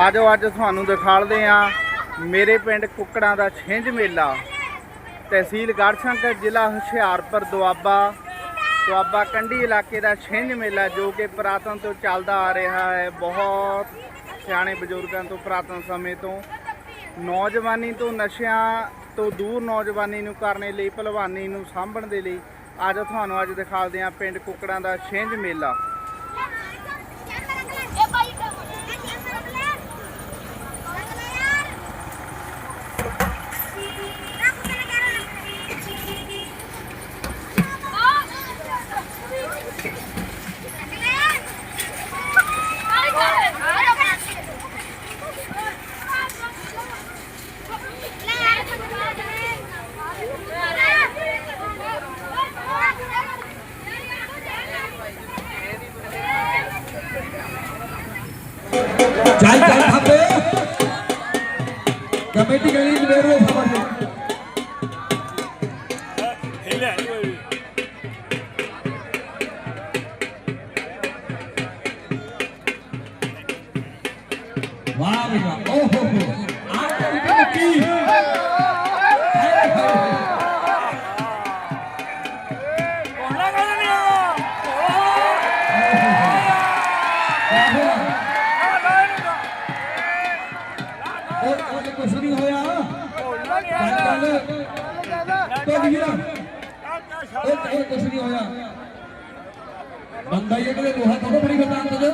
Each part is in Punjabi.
ਆਜੋ, ਅੱਜ ਤੁਹਾਨੂੰ ਦਿਖਾਲਦੇ ਆ ਮੇਰੇ ਪਿੰਡ ਕੁੱਕੜਾਂ ਦਾ ਛਿੰਝ ਮੇਲਾ। ਤਹਿਸੀਲ ਗੜਸ਼ੰਕਰ, ਜ਼ਿਲ੍ਹਾ ਹੁਸ਼ਿਆਰਪੁਰ, ਦੁਆਬਾ। ਦੁਆਬਾ ਕੰਢੀ ਇਲਾਕੇ ਦਾ ਛਿੰਝ ਮੇਲਾ ਜੋ ਕਿ ਪੁਰਾਤਨ ਤੋਂ ਚੱਲਦਾ ਆ ਰਿਹਾ ਹੈ। ਬਹੁਤ ਸਿਆਣੇ ਬਜ਼ੁਰਗਾਂ ਤੋਂ ਪੁਰਾਤਨ ਸਮੇਂ ਤੋਂ। ਨੌਜਵਾਨੀ ਤੋਂ ਨਸ਼ਿਆਂ ਤੋਂ ਦੂਰ ਨੌਜਵਾਨੀ ਨੂੰ ਕਰਨੇ ਲਈ, ਭਲਵਾਨੀ ਨੂੰ ਸਾਂਭਣ ਦੇ ਲਈ ਅੱਜ ਤੁਹਾਨੂੰ ਅੱਜ ਦਿਖਾਲਦੇ ਆ ਪਿੰਡ ਕੁੱਕੜਾਂ ਦਾ ਛਿੰਝ ਮੇਲਾ। ਚੱਲ ਚੱਲ ਥਾਪੇ ਕਮੇਟੀ ਗਲੀ ਇਹ ਉਹ ਕੁਛ ਨਹੀਂ ਹੋਇਆ। ਬੰਦਾ ਇਹ ਕਿਤੇ ਲੋਹਾ ਥੋੜਾ ਬੜੀ ਬਤਾਨ ਤੁझे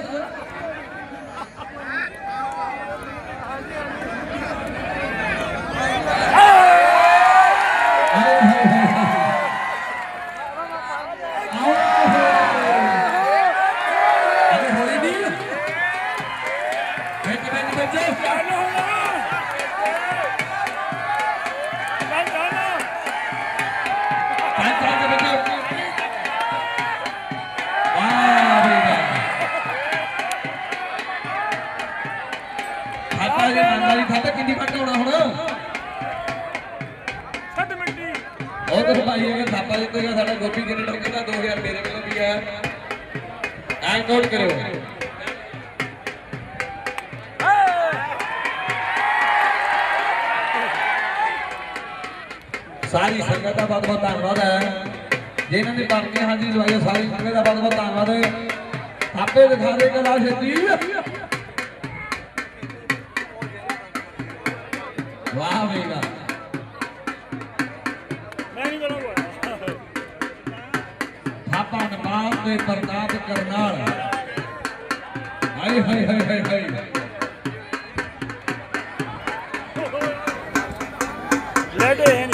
ਉਹ ਤਾਂ ਭਾਈ ਅਗਰ ਥਾਪਾ ਜਿੱਤੇਗਾ ਸਾਡਾ ਗੋਪੀ ਕੈਨੇਡਾ ਕਹਿੰਦਾ 2000 ਮੇਰੇ ਵੱਲੋਂ ਵੀ ਹੈ ਐਂ ਨੋਟ ਕਰਿਓ। ਸਾਰੀ ਸੰਗਤ ਦਾ ਬਹੁਤ ਬਹੁਤ ਧੰਨਵਾਦ ਹੈ। ਜਿਨ੍ਹਾਂ ਨੇ ਪਾਰਟੀਆਂ ਹਾਂਜੀ ਲਵਾਈ ਸਾਰੀ ਸੰਗਤ ਦਾ ਬਹੁਤ ਬਹੁਤ ਧੰਨਵਾਦ ਥਾਪੇ ਦਿਖਾ ਦੇ ਕਲਾ ਛੇਤੀ। ਤੇ ਪ੍ਰਤਾਪ ਕਰਨਾਲ ਹਾਏ ਹਾਏ ਹਾਏ ਹਾਏ ਹਾਏ। ਲੈਡੇ ਹੈ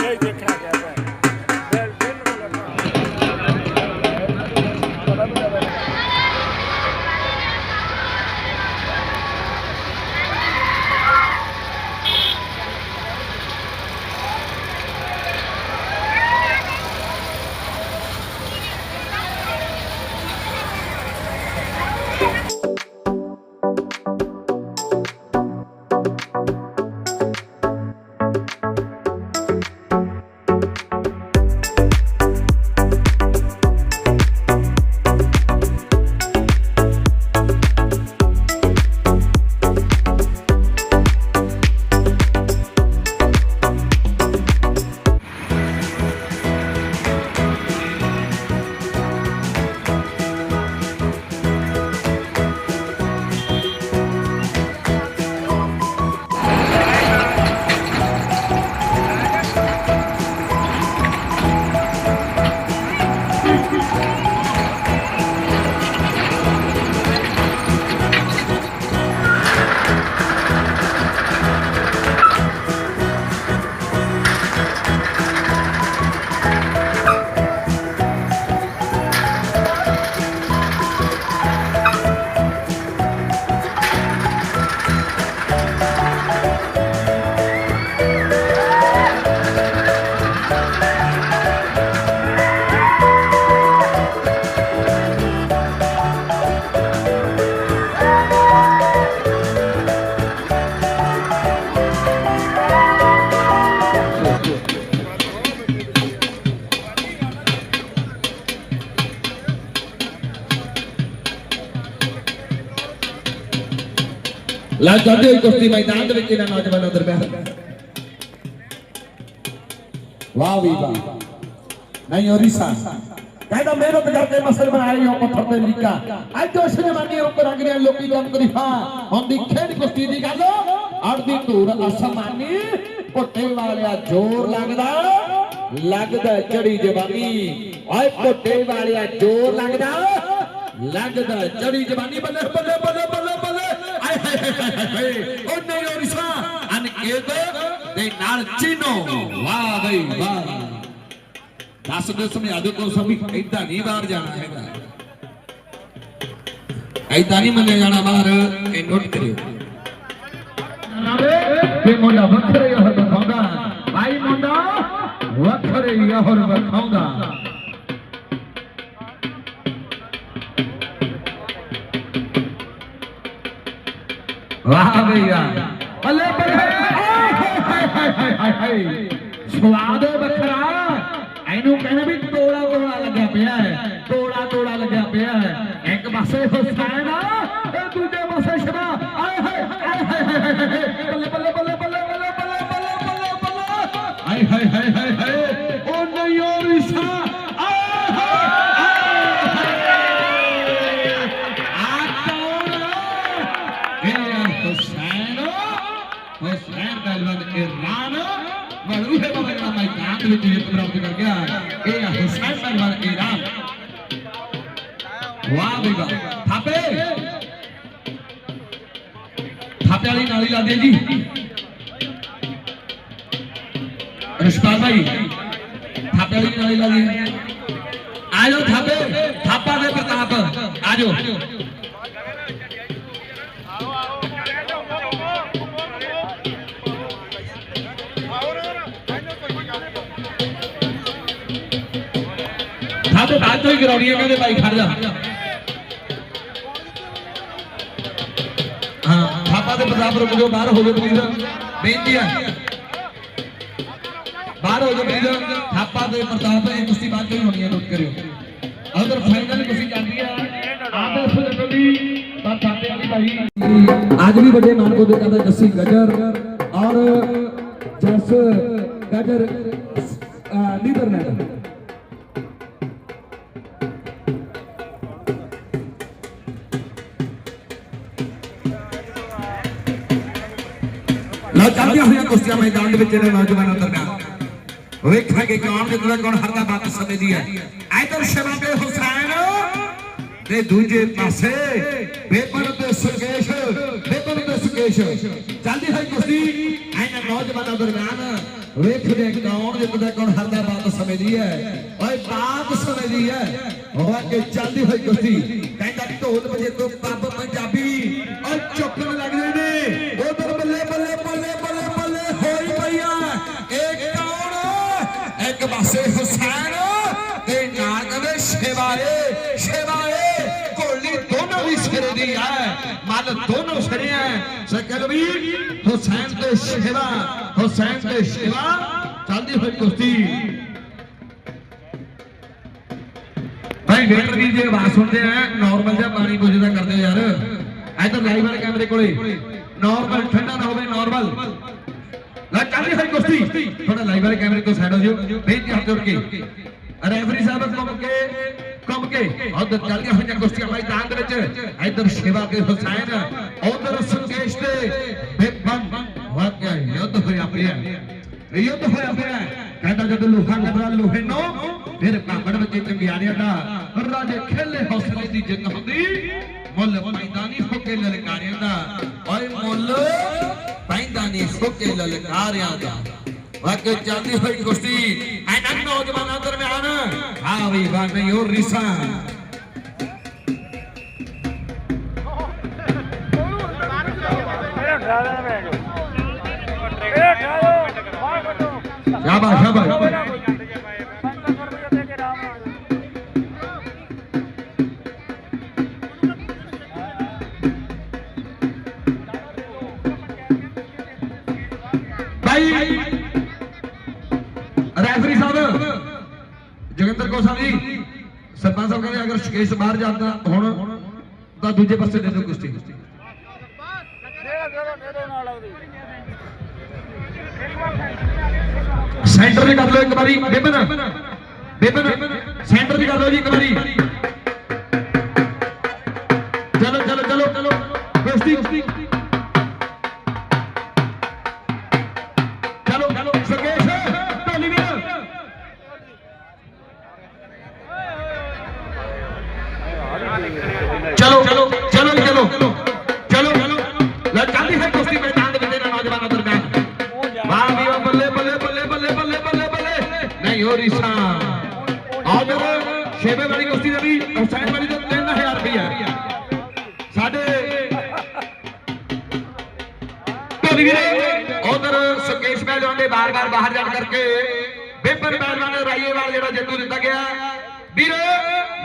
ਲੈ ਜਾਂਦੇ ਹੋਏ ਕੁਸ਼ਤੀ ਮੈਦਾਨ ਦੇ ਵਿੱਚ ਇਹਨਾਂ ਨੌਜਵਾਨਾਂ ਦਰਮਿਆਨ? ਵਾਹ ਵੀ ਵਾਹ। ਨਹੀਂ ਹੋਰੀਸਾ ਕਹਿੰਦਾ ਮਿਹਨਤ ਕਰਕੇ ਮਸਲ ਬਣਾਏ ਹੋ ਪੱਥਰ ਤੇ ਲਿਖਾ ਅੱਜ ਉਸ ਜਮਾਨੇ ਉੱਪਰ ਅੰਗਰੇਜ਼ ਲੋਕੀ ਕੰਮ ਕਰੀ ਹਾਂ ਹੁੰਦੀ ਖੇਡ ਕੁਸ਼ਤੀ ਦੀ ਗੱਲ। ਅੜਦੀ ਧੂੜ ਅਸਮਾਨੀ ਪੁੱਟੇ ਵਾਲਿਆ ਜ਼ੋਰ ਲੱਗਦਾ। ਲੱਗਦਾ ਚੜੀ ਜਵਾਨੀ। ਓਏ ਪੁੱਟੇ ਵਾਲਿਆ ਜ਼ੋਰ ਲੱਗਦਾ। ਲੱਗਦਾ ਚੜੀ ਜਵਾਨੀ। ਬੱਲੇ ਬੱਲੇ ਬੱਲੇ। ઓને ઓરિસા અને એદો દે નાળ ચીનો વાહ ભાઈ વાહ દાસ દસમી આદકો સમી ઐતા ની બહાર જાણા હેગા ઐતા ની મને જાણા બહાર એ નોટ કર્યો તે મોંડા વખરે યહર બખાઉંદા ભાઈ મોંડા વખરે યહર બખાઉંદા ਮੁੰਡਾ ਵੱਖਰੇ ਵਾਹ ਭਈਆ ਬੱਲੇ ਸਵਾਦ ਵੱਖਰਾ ਇਹਨੂੰ ਕਹਿੰਦੇ ਵੀ ਤੋੜਾ ਤੋੜਾ ਲੱਗਿਆ ਪਿਆ ਹੈ ਤੋੜਾ ਤੋੜਾ ਲੱਗਿਆ ਪਿਆ ਹੈ ਇੱਕ ਪਾਸੇ ਹੁਸੈਨ ਆ ਤੇ ਦੂਜੇ ਪਾਸੇ ਸ਼ਬਾ ਆਏ ਹਾਏ ਆਏ ਹਾਏ ਬੱਲੇ ਬੱਲੇ ਬੱਲੇ ਬੱਲੇ ਬੱਲੇ ਬੱਲੇ ਬੱਲੇ ਬੱਲੇ ਹਾਏ ਹਾਏ ਹਾਏ ਹਾਏ ਉਹ ਨਹੀਂ ਉਹ मुकाबले में विजय प्राप्त कर गया ए हुसैन अनवर ईरान वाह भी वाह थापे थापे वाली नाली ला दे जी रिश्ता भाई थापे वाली नाली ला दे आ जाओ थापे थापा दे प्रताप आ जाओ ਆ ਜਾਓ ਬਾਅਦ ਤੋਂ ਹੀ ਕਰਾਉਣੀ ਕਹਿੰਦੇ ਭਾਈ ਖੜ ਜਾ। ਹਾਂ, ਥਾਪਾ ਦੇ ਪ੍ਰਤਾਪ ਰੁਕ ਬਾਹਰ ਹੋ ਜਾਓ ਪਲੀਜ਼ ਬੇਨਤੀ ਹੈ ਬਾਹਰ ਹੋ ਜਾਓ ਪਲੀਜ਼ ਥਾਪਾ ਦੇ ਪ੍ਰਤਾਪ ਇਹ ਕੁਸ਼ਤੀ ਬਾਅਦ ਤੋਂ ਹੀ ਹੋਣੀ ਹੈ ਨੋਟ ਕਰਿਓ। ਅਗਰ ਫਾਈਨਲ ਕੁਸ਼ਤੀ ਚੱਲਦੀ ਹੈ ਆਦਰ ਸੁਣ ਤਾਂ ਥਾਪੇ ਵਾਲੀ ਭਾਈ ਅੱਜ ਵੀ ਵੱਡੇ ਮਾਨਕੋ ਦੇ ਕਹਿੰਦਾ ਜੱਸੀ ਗਜਰ ਔਰ ਜਸ ਗਜਰ ਨੀਦਰਲੈਂਡ ਲਓ ਚੱਲਦੀਆਂ ਹੋਈਆਂ ਕੁਸ਼ਤੀਆਂ ਮੈਦਾਨ ਦੇ ਵਿੱਚ ਇਹਨਾਂ ਨੌਜਵਾਨਾਂ ਦਰਮਿਆਨ ਵੇਖਾਂਗੇ ਕੌਣ ਜਿੱਤਦਾ ਕੌਣ ਹਾਰਦਾ ਬਾਤ ਸਮੇਂ ਦੀ ਹੈ। ਇਧਰ ਸ਼ਬਾਬੇ ਹੁਸੈਨ ਤੇ ਦੂਜੇ ਪਾਸੇ ਬੇਪਨ ਤੇ ਸੁਕੇਸ਼ ਬੇਪਨ ਤੇ ਸੁਕੇਸ਼ ਚੱਲਦੀ ਹੋਈ ਕੁਸ਼ਤੀ ਇਹਨਾਂ ਨੌਜਵਾਨਾਂ ਦਰਮਿਆਨ ਵੇਖਦੇ ਕੌਣ ਜਿੱਤਦਾ, ਕੌਣ ਹਾਰਦਾ ਬਾਤ ਸਮੇਂ ਦੀ ਹੈ। ਓਏ, ਬਾਤ ਸਮੇਂ ਦੀ ਹੈ ਹੋਵਾ ਚੱਲਦੀ ਹੋਈ ਕੁਸ਼ਤੀ ਕਹਿੰਦਾ ਢੋਲ ਵਜੇ ਤੋਂ ਪੱਬ ਪੰਜਾਬੀ, ਓਏ ਚੁੱਕਣ ਲੱਗਦੇ से हुसैन दे नानवे शेवाए शेवाए गोली ਭਾਈ ਵੇਟਰ ਦੀ ਜੇ ਆਵਾਜ਼ ਸੁਣਦੇ ਆ ਨਾਰਮਲ ਜਿਹਾ ਪਾਣੀ ਪੁੱਜਦਾ ਕਰਦੇ ਯਾਰ। ਇਧਰ ਲਾਈਵ ਵਾਲੇ ਕੈਮਰੇ ਕੋਲੇ। ਨਾਰਮਲ ਠੰਡਾ ਨਾ ਹੋਵੇ ਨਾਰਮਲ ਲੈ ਚੱਲਦੀ ਹੋਈ ਕੁਸ਼ਤੀ? ਥੋੜਾ ਲਾਈਵ ਵਾਲੇ ਕੈਮਰੇ ਤੋਂ ਸਾਈਡ ਹੋ ਜਿਓ। ਬੇਨਤੀ ਹੱਥ ਜੋੜ ਕੇ। ਰੈਫਰੀ ਸਾਹਿਬ ਘੁੰਮ ਕੇ ਘੁੰਮ ਕੇ ਉਧਰ ਚੱਲੀਆਂ ਹੋਈਆਂ ਕੁਸ਼ਤੀਆਂ ਮੈਦਾਨ ਦੇ ਵਿੱਚ। ਇਧਰ ਸ਼ਿਵਾ ਤੇ ਹੁਸੈਨ, ਉਧਰ ਸੰਕੇਸ਼ ਤੇ ਬੇਬਨ। ਵਾਕਿਆ ਯੁੱਧ ਹੋਇਆ ਪਿਆ। ਯੁੱਧ ਹੋਇਆ ਪਿਆ। ਕਹਿੰਦਾ ਜਦੋਂ ਲੋਹਾ ਕਬਰਾ ਲੋਹੇ ਨੂੰ, ਫਿਰ ਕਾਂਗੜ ਵਿੱਚ ਚੰਗਿਆੜਿਆਂ ਦਾ ਰਾਜੇ ਖੇਲੇ ਹੌਸਲੇ ਦੀ ਜਿੱਤ ਹੁੰਦੀ। ਮੁੱਲ ਮੈਦਾਨੀ ਹੋ ਕੇ ਲਲਕਾਰਿਆਂ ਦਾ। ਓਏ ਮੁੱਲ! ਨਹੀਂ ਸੁੱਕੇ ਲਲਕਾਰਿਆਂ ਦਾ। ਵਾਕੇ ਚੱਲਦੀ ਹੋਈ ਕੁਸ਼ਤੀ? ਇਹਨਾਂ ਨੌਜਵਾਨਾਂ ਦਰਮਿਆਨ। ਆ ਵੀ ਬਾਣੀ ਹੋਰ ਰਿਸਾ। ਸ਼ਾਬਾਸ਼ ਸ਼ਾਬਾਸ਼। ਜੋਗਿੰਦਰ ਕੋਸਾ ਸਰਪੰਚ ਸਾਹਿਬ ਕਹਿੰਦੇ ਅਗਰ ਸ਼ਕੇਸ਼ ਬਾਹਰ ਜਾਂਦਾ ਹੁਣ, ਤਾਂ ਦੂਜੇ ਪਾਸੇ ਦੇ ਦਿਓ ਕੁਸ਼ਤੀ। ਸੈਂਟਰ ਦੀ ਕਰ ਲਓ ਇੱਕ ਵਾਰੀ, ਬੇਬਨ। ਬੇਬਨ, ਸੈਂਟਰ ਦੀ ਕਰ ਲਓ ਜੀ ਇੱਕ ਵਾਰੀ। ਦੇ ਕਰਕੇ ਬੇਪਰ ਪਹਿਲਵਾਨ ਰਾਈਏਵਾਲ ਜਿਹੜਾ ਜੇਤੂ ਦਿੱਤਾ ਗਿਆ। ਵੀਰ,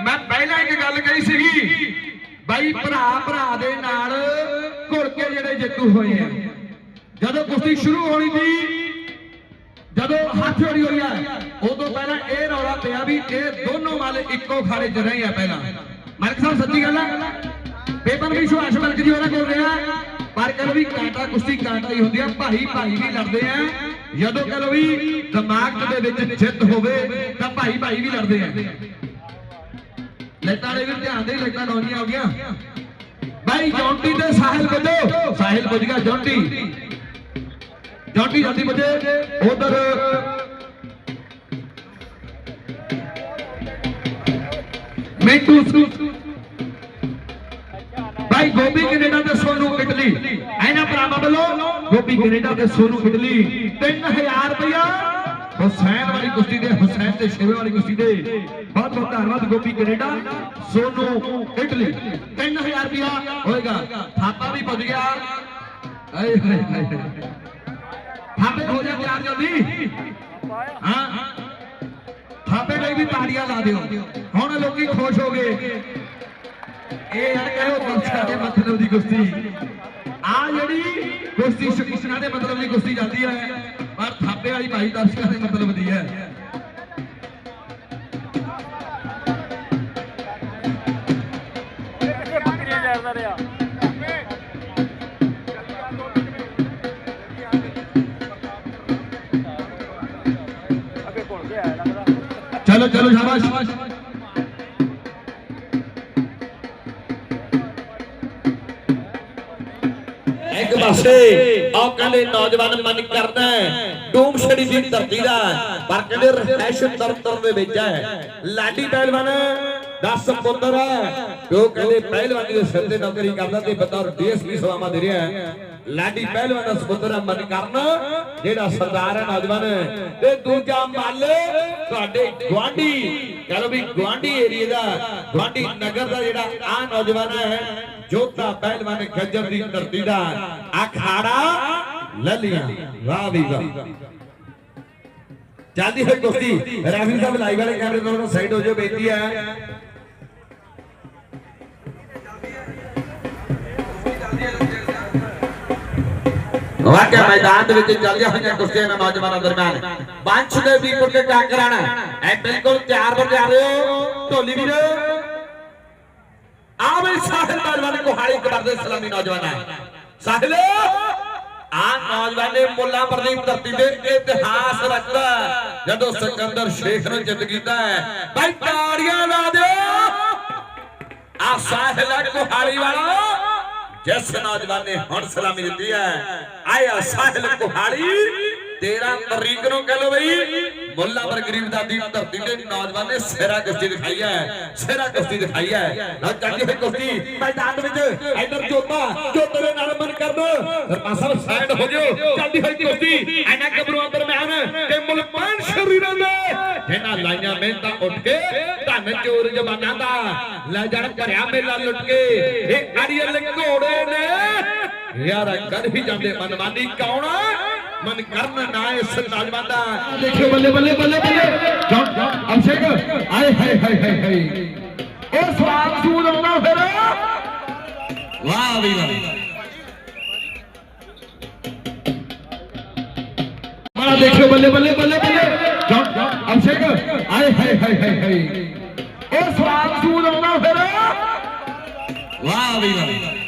ਮੈਂ ਪਹਿਲਾਂ ਇੱਕ ਗੱਲ ਕਹੀ ਸੀਗੀ, ਬਾਈ ਭਰਾ ਭਰਾ ਦੇ ਨਾਲ ਘੁਲ ਕੇ ਜਿਹੜੇ ਜੇਤੂ ਹੋਏ ਆ। ਜਦੋਂ ਕੁਸ਼ਤੀ ਸ਼ੁਰੂ ਹੋਣੀ ਸੀ, ਜਦੋਂ ਹੱਥ ਜੋੜੀ ਹੋਈ ਆ, ਉਦੋਂ ਪਹਿਲਾਂ ਇਹ ਰੌਲਾ ਪਿਆ ਵੀ ਇਹ ਦੋਨੋਂ ਵਾਲੇ ਇੱਕੋ ਖਾੜੇ 'ਚ ਰਹੇ ਆ ਪਹਿਲਾਂ। ਮਲਕ ਸਾਹਿਬ, ਸੱਚੀ ਗੱਲ ਆ? ਪੇਪਰ ਵੀ ਸੁਭਾਸ਼ ਮਲਕ ਜੀ ਉਹਨਾਂ ਕੋਲ ਰਿਹਾ, ਪਰ ਕਹਿੰਦੇ ਵੀ ਕਾਂਟਾ ਕੁਸ਼ਤੀ ਕਾਂਟਾ ਹੀ ਹੁੰਦੀ ਆ, ਭਾਈ ਭਾਈ ਵੀ ਲੜਦੇ ਆ। ਜਦੋਂ ਕਹਿੰਦੇ ਵੀ ਦਿਮਾਗ ਦੇ ਵਿੱਚ ਜਿੱਤ ਹੋਵੇ, ਤਾਂ ਭਾਈ ਭਾਈ ਵੀ ਲੜਦੇ ਆ। ਲੈਟਾਂ ਦੇ ਵੀ ਧਿਆਨ ਦੇ ਲੈਟਾਂ ਲਾਉਣੀਆਂ ਹੋ ਗਈਆਂ। ਭਾਈ ਜੌਂਟੀ ਤੇ ਸਾਹਿਲ ਵੱਜੋ ਸਾਹਿਲ ਵੱਜ ਗਿਆ ਜੌਂਟੀ। ਜੌਂਟੀ ਜੌਂਟੀ ਵੱਜੇ ਉਧਰ ਮੈਂਟੂ ਭਾਈ ਗੋਪੀ ਕੈਨੇਡਾ ਤੇ ਸੋਨੂ ਇਟਲੀ ਇਹਨਾਂ ਭਰਾਵਾਂ ਵੱਲੋਂ ਗੋਪੀ ਕੈਨੇਡਾ ਤੇ ਸੋਨੂ ਇਟਲੀ 3000 ਰੁਪਇਆ ਹੁਸੈਨ ਵਾਲੀ ਕੁਸ਼ਤੀ ਦੇ, ਹੁਸੈਨ ਤੇ ਸ਼ੇਵੇ ਵਾਲੀ ਕੁਸ਼ਤੀ ਦੇ। ਬਹੁਤ ਬਹੁਤ ਧੰਨਵਾਦ ਗੋਪੀ ਕੈਨੇਡਾ, ਸੋਨੂ ਇਟਲੀ 3000 ਰੁਪਇਆ ਹੋਏਗਾ। ਥਾਪਾ ਵੀ ਪੁੱਜ ਗਿਆ। ਆਏ ਹਾਏ ਹਾਏ। ਥਾਪੇ ਹੋ ਜਾ ਤਿਆਰ ਜਲਦੀ। ਹਾਂ। ਥਾਪੇ ਲਈ ਵੀ ਤਾੜੀਆਂ ਲਾ ਦਿਓ। ਹੁਣ ਲੋਕੀ ਖੁਸ਼ ਹੋ ਗਏ। ਇਹ ਯਾਰ ਕਹੋ ਬੰਸਾ ਦੇ ਮਤਲਬ ਦੀ ਕੁਸ਼ਤੀ। ਆ ਜਿਹੜੀ ਕੁਸ਼ਤੀ ਸ਼ਕੀਸ਼ਨਾ ਦੇ ਮਤਲਬ ਦੀ ਕੁਸ਼ਤੀ ਜਾਂਦੀ ਹੈ, ਪਰ ਥਾਪੇ ਵਾਲੀ ਭਾਈ ਦਰਸ਼ਕਾਂ ਦੇ ਮਤਲਬ ਦੀ ਹੈ। ਚਲੋ ਚਲੋ ਸ਼ਾਬਾਸ਼। ਪਾਸੇ। ਆਹ ਕਹਿੰਦੇ ਨੌਜਵਾਨ ਮਨ ਕਰਦਾ ਡੂਮ ਛੜੀ ਦੀ ਧਰਤੀ ਦਾ ਪਰ ਕਹਿੰਦੇ ਰਹਿਸ਼ ਤਰਤਰ ਦੇ ਵਿੱਚ ਹੈ। ਲਾਡੀ ਪਹਿਲਵਾਨ 10 ਪੁੱਤਰ ਹੈ। ਕਹਿੰਦੇ ਪਹਿਲਵਾਨੀ ਦੇ ਸਿਰ ਤੇ ਨੌਕਰੀ ਕਰਦਾ ਤੇ ਬਤੌਰ ਡੀਐਸਪੀ ਸੇਵਾਵਾਂ ਦੇ ਰਿਹਾ ਲਾਡੀ ਪਹਿਲਵਾਨ ਦਾ ਸੁਪੁੱਤਰ ਹੈ ਮਨ ਕਰਨ, ਜਿਹੜਾ ਸਰਦਾਰ ਹੈ ਨੌਜਵਾਨ। ਤੇ ਦੂਜਾ ਮੱਲ ਤੁਹਾਡੇ ਗਵਾਂਢੀ ਕਹ ਲਓ ਵੀ ਗਵਾਂਢੀ ਏਰੀਆ ਦਾ ਗਵਾਂਢੀ ਨਗਰ ਦਾ ਜਿਹੜਾ ਆ ਨੌਜਵਾਨ ਹੈ। ਜੋਤਾ ਪਹਿਲਵਾਨ ਗੱਜਰ ਦੀ ਧਰਤੀ ਦਾ ਅਖਾੜਾ ਲੱਲੀਆਂ ਵਾਹ ਵੀ ਵਾਹ। ਹੋਈ ਕੁਸ਼ਤੀ, ਰੈਫਰੀ ਸਾਹਿਬ ਲਾਈਵ ਵਾਲੇ ਕੈਮਰੇ ਤੋਂ ਸਾਈਡ ਹੋ ਜਾਓ, ਬੇਨਤੀ ਹੈ। ਵਾਕਿਆ ਮੈਦਾਨ ਦੇ ਵਿੱਚ ਚੱਲੀਆਂ ਹੋਈਆਂ ਕੁਸ਼ਤੀਆਂ ਨੌਜਵਾਨਾਂ ਦਰਮਿਆਨ। ਬੰਚ ਦੇ ਵੀਪਰ ਤੇ ਟੱਕਰਾਂ ਐ ਬਿਲਕੁਲ ਤਿਆਰ ਹੋ ਜਾ ਰਹੇ ਹੋ। ਢੋਲੀ ਵੀਰ। ਆਵੇ ਸਾਹਿਲ ਪਹਿਲਵਾਨ ਕੋਹਾਲੀ ਕਬਰ ਦੇ ਸਲਾਮੀ ਨੌਜਵਾਨ ਹੈ ਸਾਹਿਲ ਆ ਨੌਜਵਾਨ ਮੁੱਲਾ ਪ੍ਰਦੀਪ ਧਰਤੀ ਦੇ ਇਤਿਹਾਸ ਰਚਦਾ ਜਦੋਂ ਸਿਕੰਦਰ ਸ਼ੇਖ ਨੇ ਜਿੱਤ ਕੀਤਾ ਹੈ ਭਾਈ ਤਾੜੀਆਂ ਲਾ ਦਿਓ ਆ ਸਾਹਿਲ ਹੈ ਵਾਲਾ ਜਿਸ ਨੌਜਵਾਨ ਨੇ ਹੁਣ ਸਲਾਮੀ ਦਿੱਤੀ ਹੈ ਆਇਆ ਸਾਹਿਲ ਕੋਹਾਲੀ 13 ਤਰੀਕ ਨੂੰ ਕਹ ਲੋ ਬਈ ਮੁੱਲਾਪੁਰ ਗਰੀਬ ਦਾ ਧਰਤੀ ਤੇ ਨੌਜਵਾਨ ਨੇ ਸਿਰਾ ਕੁਸ਼ਤੀ ਦਿਖਾਈ ਹੈ ਸਿਰਾ ਕੁਸ਼ਤੀ ਦਿਖਾਈ ਹੈ। ਲਓ ਚੱਲੀ ਹੋਈ ਕੁਸ਼ਤੀ ਮੈਦਾਨ ਵਿੱਚ ਇਧਰ ਜੋਤਾ ਜੋਤੇ ਦੇ ਨਾਲ ਮਨ ਕਰ ਦੋ ਸਾਹਿਬ ਸਾਈਡ ਹੋ ਜਾਓ ਚੱਲੀ ਹੋਈ ਕੁਸ਼ਤੀ ਐਨਾ ਗੱਭਰੂਆਂ ਦਰਮਿਆਨ ਤੇ ਮੁਲਕਾਂ ਸ਼ਰੀਰਾਂ ਦੇ। ਇਹਨਾਂ ਲਾਈਆਂ ਮਿਹਨਤਾਂ ਉੱਠ ਕੇ, ਧੰਨ ਚੋਰ ਜਵਾਨਾਂ ਦਾ ਲੈ ਜਾਣ ਭਰਿਆ ਮੇਲਾ ਲੁੱਟ ਕੇ, ਇਹ ਅੜੀਅਲ ਘੋੜੇ ਨੇ। ਯਾਰ ਕਰ ਹੀ ਜਾਂਦੇ ਮਨਮਾਨੀ ਕੌਣ ਮਨ ਕਰਨ ਨਾ ਇਸ ਨੌਜਵਾਨ ਦਾ ਦੇਖਿਓ ਬੱਲੇ ਬੱਲੇ ਬੱਲੇ ਬੱਲੇ। ਅਭਿਸ਼ੇਕ। ਆਏ, ਹਾਏ ਹਾਏ ਹਾਏ ਹਾਏ। ਉਹ ਸਵਾਲ ਸੂਦ ਆਉਂਦਾ ਫਿਰ। ਵਾਹ ਵੀ, ਵਾਹ ਬੜਾ ਦੇਖਿਓ ਬੱਲੇ ਬੱਲੇ ਬੱਲੇ ਬੱਲੇ। ਅਭਿਸ਼ੇਕ। ਆਏ, ਹਾਏ ਹਾਏ ਹਾਏ ਹਾਏ। ਉਹ ਸਵਾਲ ਸੂਦ ਆਉਂਦਾ ਫਿਰ। ਵਾਹ ਵੀ, ਵਾਹ